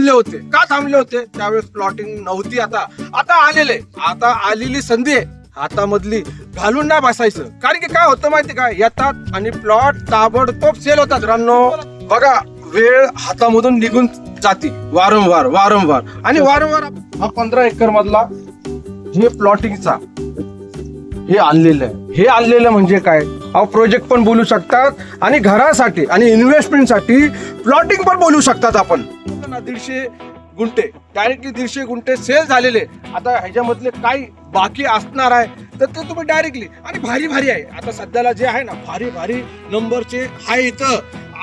थांबले होते. का थांबले होते? त्यावेळेस प्लॉटिंग नव्हती आता. आता आलेले. आता आलेली संधी आहे. हातामधली. घालून नाही बसायचं. कारण की काय होतं माहिती का? येतात आणि प्लॉट ताबडतोब सेल होतात. रानो बघा वेळ हातामधून निघून जाते. वारंवार वारंवार. आणि वारंवार हा पंधरा एकर मधला हे प्लॉटिंगचा हे आणलेलं आहे. हे आणलेलं म्हणजे काय? अहो प्रोजेक्ट पण बोलू शकतात आणि घरासाठी आणि इन्व्हेस्टमेंटसाठी प्लॉटिंग पण बोलू शकतात आपण. दीडशे गुंठे. डायरेक्टली दीडशे गुंठे सेल झालेले. आता ह्याच्यामधले काही बाकी असणार आहे तर ते तुम्ही डायरेक्टली आणि भारी भारी आहे. आता सध्याला जे आहे ना भारी भारी नंबरचे आहे इथं.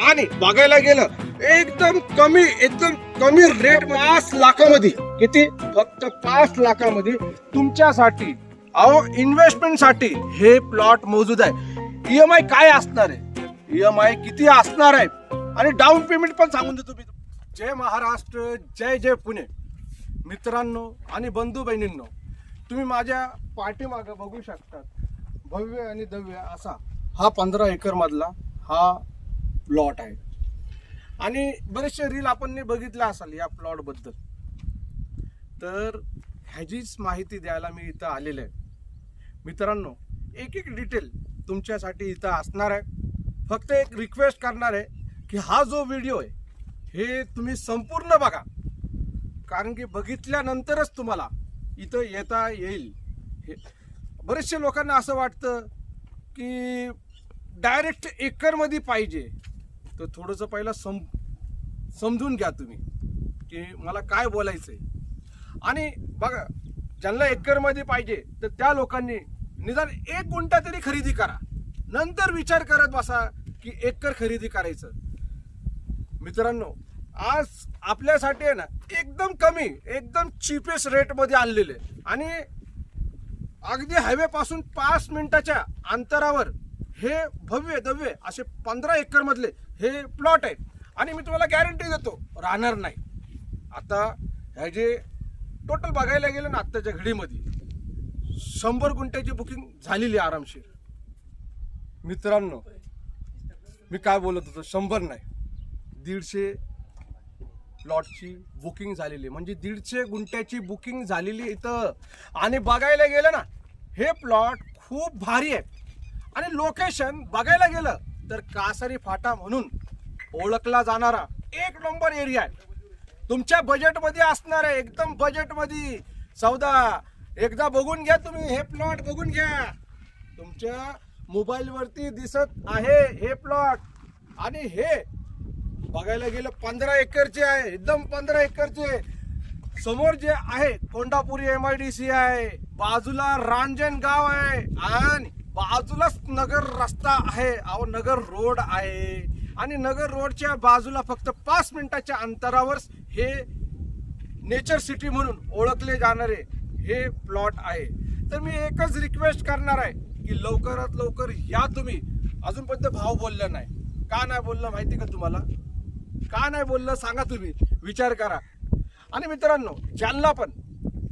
आणि बघायला गेलं एकदम कमी एकदम कमी रेट पाच लाखामध्ये. किती? फक्त पाच लाखामध्ये. तुमच्यासाठी अहो इन्व्हेस्टमेंटसाठी हे प्लॉट मोजूद आहे. ई एम आय काय असणार आहे? ई एम आय किती असणार आहे? आणि डाऊन पेमेंट पण सांगून देतो मी. जय महाराष्ट्र जय जय पुणे. मित्रांनो आणि बंधू बहिणींनो तुम्ही माझ्या पाठीमागं बघू शकतात. भव्य आणि दव्य असा हा पंधरा एकरमधला हा प्लॉट आहे. आणि बरेचसे रील आपण बघितलं असाल या प्लॉटबद्दल तर ह्याचीच माहिती द्यायला मी इथं आलेलं आहे. मित्रांनो एक एक डिटेल तुमच्यासाठी इथं असणार आहे. फक्त एक रिक्वेस्ट करणार आहे की हा जो व्हिडिओ आहे हे तुम्ही संपूर्ण बघा. कारण की बघितल्यानंतरच तुम्हाला इथं येता येईल. हे बरेचशे लोकांना असं वाटतं की डायरेक्ट एकरमध्ये पाहिजे. तर थोडंसं पहिलं सम समजून घ्या तुम्ही की मला काय बोलायचं आहे आणि बघा ज्यांना एकरमध्ये पाहिजे तर त्या लोकांनी निदान एक गुंठा तरी खरेदी करा. नंतर विचार करत बसा की एकर खरेदी करायचं. मित्रांनो आज आपल्यासाठी आहे ना एकदम कमी एकदम चिपेस्ट रेटमध्ये आणलेले. आणि अगदी हायवेपासून पाच मिनिटाच्या अंतरावर हे भव्य दव्य असे पंधरा एकरमधले हे प्लॉट आहेत. आणि मी तुम्हाला गॅरंटी देतो राहणार नाही. आता ह्या जे टोटल बघायला गेलं ना आत्ताच्या घडीमध्ये शंभर गुंठ्याची बुकिंग झालेली आहे आरामशीर. मित्रांनो मी काय बोलत होतो शंभर नाही दीडशे प्लॉटची बुकिंग झालेली म्हणजे दीडशे गुंठ्याची बुकिंग झालेली इथं. आणि बघायला गेलं ना हे प्लॉट खूप भारी आहे. आणि लोकेशन बघायला गेलं तर कासारी फाटा म्हणून ओळखला जाणारा एक नंबर एरिया आहे. तुमच्या बजेटमध्ये असणार आहे एकदम बजेटमध्ये सौदा एकदा बघून घ्या तुम्ही हे प्लॉट बघून घ्या. तुमच्या मोबाईलवरती दिसत आहे हे प्लॉट. आणि हे बघायला गेलं पंधरा एकरचे आहे एकदम पंधरा एकरचे. समोर जे आहे Kondapuri M I D C आहे बाजूला रांजन गाव आहे आणि बाजूलाच नगर रस्ता आहे. अहो नगर रोड आहे. आणि नगर रोडच्या बाजूला फक्त पाच मिनिटाच्या अंतरावर हे नेचर सिटी म्हणून ओळखले जाणारे हे प्लॉट आहे. तर मी एकच रिक्वेस्ट करणार आहे की लवकरात लवकर या तुम्ही. अजूनपर्यंत भाव बोलला नाही. का नाही बोललं माहिती का तुम्हाला? का नाही बोललं सांगा तुम्ही विचार करा. आणि मित्रांनो ज्यांना पण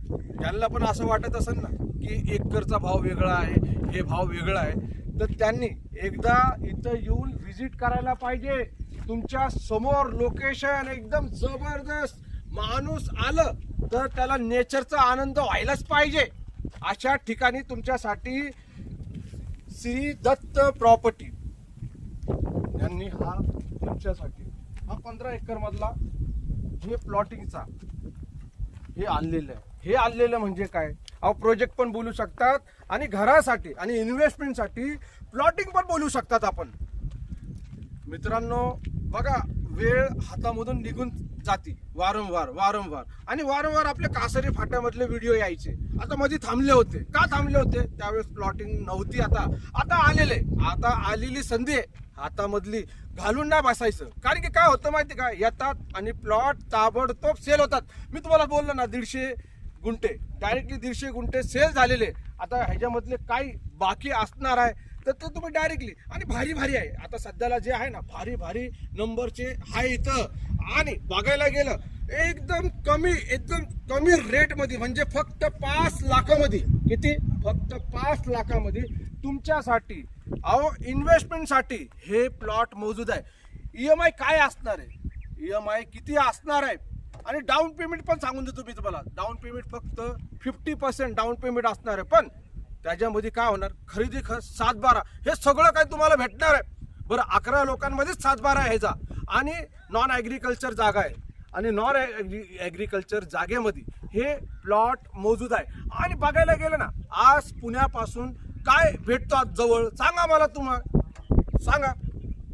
ज्यांना पण असं वाटत असेल ना की एकरचा भाव वेगळा आहे हे भाव वेगळा आहे तर त्यांनी एकदा इथं येऊन व्हिजिट करायला पाहिजे. तुमच्यासमोर लोकेशन एकदम जबरदस्त माणूस आलं तर त्याला नेचरचा आनंद व्हायलाच पाहिजे. अशा ठिकाणी तुमच्यासाठी श्री दत्त प्रॉपर्टी यांनी हा तुमच्यासाठी हा पंधरा एकर मधला हे प्लॉटिंगचा हे आणलेलं आहे. हे आणलेलं म्हणजे काय? अहो प्रोजेक्ट पण बोलू शकतात आणि घरासाठी आणि इन्व्हेस्टमेंटसाठी प्लॉटिंग पण बोलू शकतात आपण. मित्रांनो बघा वेळ हातामधून निघून जाती. वारंवार वारंवार. आणि वारंवार आपल्या कासरी फाट्यामधले व्हिडिओ यायचे. आता मध्ये थांबले होते. का थांबले होते? त्यावेळेस प्लॉटिंग नव्हती आता. आता आलेले. आता आलेली संधी आहे. हातामधली. घालून नाही बसायचं. कारण की काय होतं माहिती का? येतात आणि प्लॉट ताबडतोब सेल होतात. मी तुम्हाला बोललो ना दीडशे गुंठे. डायरेक्टली दीडशे गुंठे सेल झालेले. आता ह्याच्यामधले काही बाकी असणार आहे. तर ते तुम्ही डायरेक्टली आणि भारी भारी आहे. आता सध्याला जे आहे ना भारी भारी नंबरचे आहे इथं. आणि बघायला गेलं एकदम कमी एकदम कमी रेटमध्ये म्हणजे फक्त पाच लाखामध्ये. किती? फक्त पाच लाखामध्ये तुमच्यासाठी अहो इन्व्हेस्टमेंटसाठी हे प्लॉट मोजूद आहे. ई एम आय काय असणार आहे? ई एम आय किती असणार आहे? आणि डाऊन पेमेंट पण सांगून देतो मी तुम्हाला. डाऊन पेमेंट फक्त फिफ्टी पर्सेंट डाऊन पेमेंट असणार आहे. पण त्याच्यामध्ये काय होणार? खरेदी खर्च सात बारा हे सगळं काही तुम्हाला भेटणार आहे? बरं अकरा लोकांमध्येच सात बारा आहे ह्याचा. आणि नॉन ॲग्रिकल्चर जागा आहे. आणि नॉन ॲग्रिकल्चर जागेमध्ये हे प्लॉट मोजूद आहे. आणि बघायला गेलं ना आज पुण्यापासून काय भेटतो आज जवळ? सांगा मला तुम्हाला सांगा.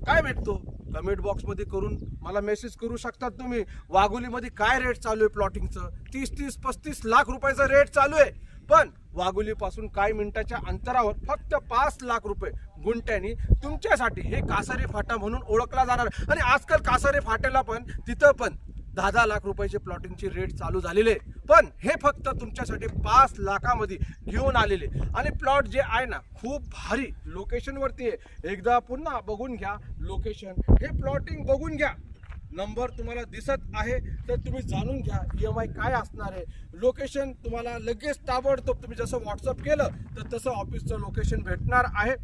काय भेटतो? कमेंट बॉक्समध्ये करून मला मेसेज करू शकतात तुम्ही. वाघोलीमध्ये काय रेट चालू आहे प्लॉटिंगचं तीस तीस पस्तीस लाख रुपयाचा रेट चालू आहे. पण वाघोलीपासून काही मिनिटाच्या अंतरावर फक्त पाच लाख रुपये गुंट्यानी तुमच्यासाठी हे कासारे फाटा म्हणून ओळखला जाणार. आणि आजकाल कासारे फाट्याला पण तिथं पण दहा दहा लाख रुपयाचे प्लॉटिंगचे रेट चालू झालेले. आहे. पण हे फक्त तुमच्यासाठी पाच लाखामध्ये घेऊन आलेले. आणि प्लॉट जे आहे ना खूप भारी लोकेशनवरती आहे. एकदा पुन्हा बघून घ्या लोकेशन हे प्लॉटिंग बघून घ्या. नंबर तुम्हाला दिसत आहे तर तुम्ही जाणून घ्या ई एम आय काय असणार आहे. लोकेशन तुम्हाला लगेच ताबडतोब तुम्ही जसं व्हॉट्सअप केलं तर तसं ऑफिसचं लोकेशन भेटणार आहे.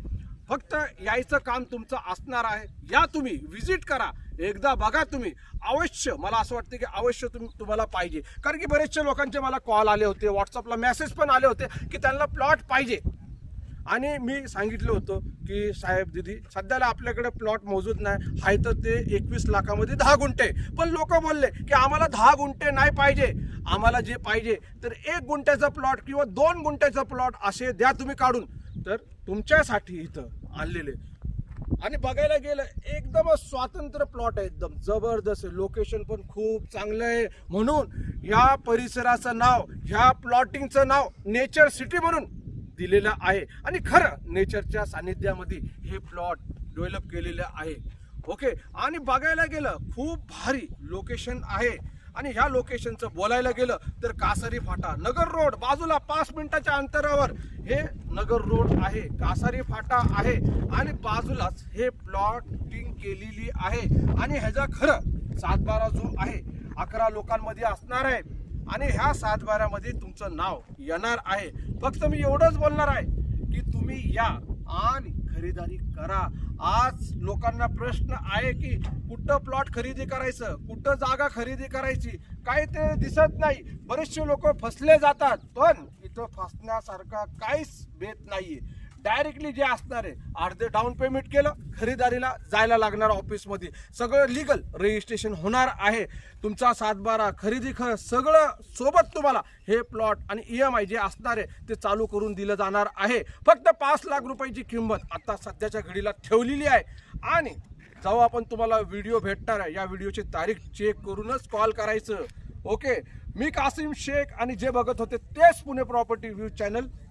फक्त यायचं काम तुमचं असणार आहे. या तुम्ही व्हिजिट करा. एकदा बघा तुम्ही. अवश्य मला असं वाटतं की अवश्य तुम्ही तुम्हाला पाहिजे. कारण की बरेचशे लोकांचे मला कॉल आले होते व्हॉट्सअपला मेसेज पण आले होते की त्यांना प्लॉट पाहिजे. आणि मी सांगितलं होतं की साहेब दिदी सध्याला आपल्याकडे प्लॉट मोजूद नाही. आहे तर ते एकवीस लाखामध्ये दहा गुंठे. पण लोक बोलले की आम्हाला दहा गुंठे नाही पाहिजे. आम्हाला जे पाहिजे तर एक गुंठ्याचा प्लॉट किंवा दोन गुंठ्याचा प्लॉट असे द्या तुम्ही काढून. तर तुमच्यासाठी इथं आणलेले. आणि बघायला गेलं एकदम स्वातंत्र्य प्लॉट आहे एकदम. जबरदस्त आहे. लोकेशन पण खूप चांगलं आहे. म्हणून या परिसराचं नाव ह्या प्लॉटिंगचं नाव नेचर सिटी म्हणून दिलेलं आहे. आणि खरं नेचरच्या सानिध्यामध्ये हे प्लॉट डेव्हलप केलेलं आहे. ओके आणि बघायला गेलं खूप भारी लोकेशन आहे. आणि ह्या लोकेशनचं बोलायला गेलं तर कासारी फाटा नगर रोड बाजूला पाच मिनिटाच्या अंतरावर हे नगर रोड आहे. कासारी फाटा आहे. आणि बाजूलाच हे प्लॉटिंग केलेली आहे. आणि ह्याचा खरं सातबारा जो आहे अकरा लोकांमध्ये असणार आहे. आणि ह्या सातबाऱ्यामध्ये तुमचं नाव येणार आहे. फक्त मी एवढंच बोलणार आहे की तुम्ही या आणि खरेदारी करा. आज लोकांना प्रश्न आहे की कुठं प्लॉट खरेदी करायचं कुठं जागा खरेदी करायची काही ते दिसत नाही. बरेचसे लोक फसले जातात पण इथं फसण्यासारखा काहीच बेत नाहीये. डायरेक्टली जे असणार आहे अर्धे डाऊन पेमेंट केलं खरेदारीला जायला लागणार ऑफिसमध्ये सगळं लिगल रजिस्ट्रेशन होणार आहे. तुमचा सातबारा खरेदी खर सगळं सोबत तुम्हाला हे प्लॉट आणि ई एम आय जे असणार आहे ते चालू करून दिलं जाणार आहे. फक्त पाच लाख रुपयाची किंमत आता सध्याच्या घडीला ठेवलेली आहे. आणि जेव्हा आपण तुम्हाला व्हिडिओ भेटणार आहे. या व्हिडिओची तारीख चेक करूनच कॉल करायचं. ओके मी कासिम शेख आणि जे बघत होते तेच पुणे प्रॉपर्टी व्ह्यू चॅनल